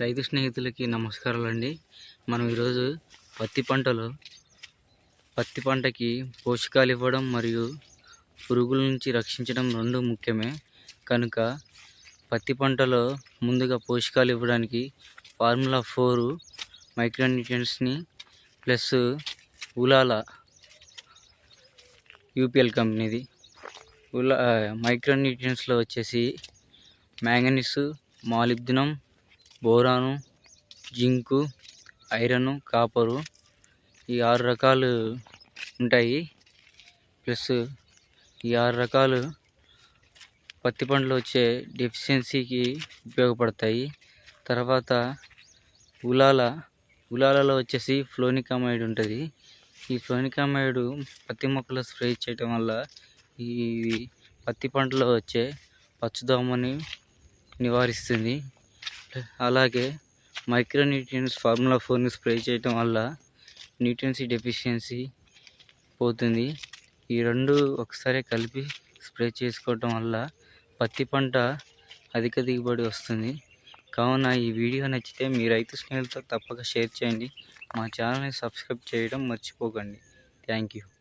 రైతు స్నేహితులకి నమస్కారాలు అండి మనం ఈరోజు పత్తి పంటలో పత్తి పంటకి పోషకాలు ఇవ్వడం మరియు పురుగుల నుంచి రక్షించడం రెండు ముఖ్యమే. కనుక పత్తి పంటలో ముందుగా పోషకాలు ఇవ్వడానికి ఫార్ములా ఫోర్ మైక్రోన్యూట్రియన్స్ని ప్లస్ ఉలాల యూపీఎల్ కంపెనీది. ఉలా మైక్రోన్యూట్రియన్స్లో వచ్చేసి manganese molybdenum boron zinc iron copper ఈ ఆరు రకాలు ఉంటాయి. ప్లస్ ఈ ఆరు రకాలు పత్తి పంటలో వచ్చే డెఫిషియన్సీకి ఉపయోగపడతాయి. తర్వాత ఉలాల ఉలాలలో వచ్చేసి ఫ్లోనికామైడ్ ఉంటుంది. ఈ ఫ్లోనికామైడ్ పత్తి మొక్కలు స్ప్రే చేయటం వల్ల ఈ పత్తి పంటలో వచ్చే పచ్చదోమని నివారిస్తుంది. అలాగే మైక్రో న్యూట్రియన్స్ ఫార్ములా ఫోర్ని స్ప్రే చేయటం వల్ల న్యూట్రియన్సీ డెఫిషియన్సీ పోతుంది. ఈ రెండు ఒకసారి కలిపి స్ప్రే చేసుకోవటం వల్ల పత్తి పంట అధిక దిగుబడి వస్తుంది. కావున ఈ వీడియో నచ్చితే మీ రైతు స్నేహితులతో తప్పక షేర్ చేయండి. మా ఛానల్ని సబ్స్క్రైబ్ చేయడం మర్చిపోకండి. Thank you.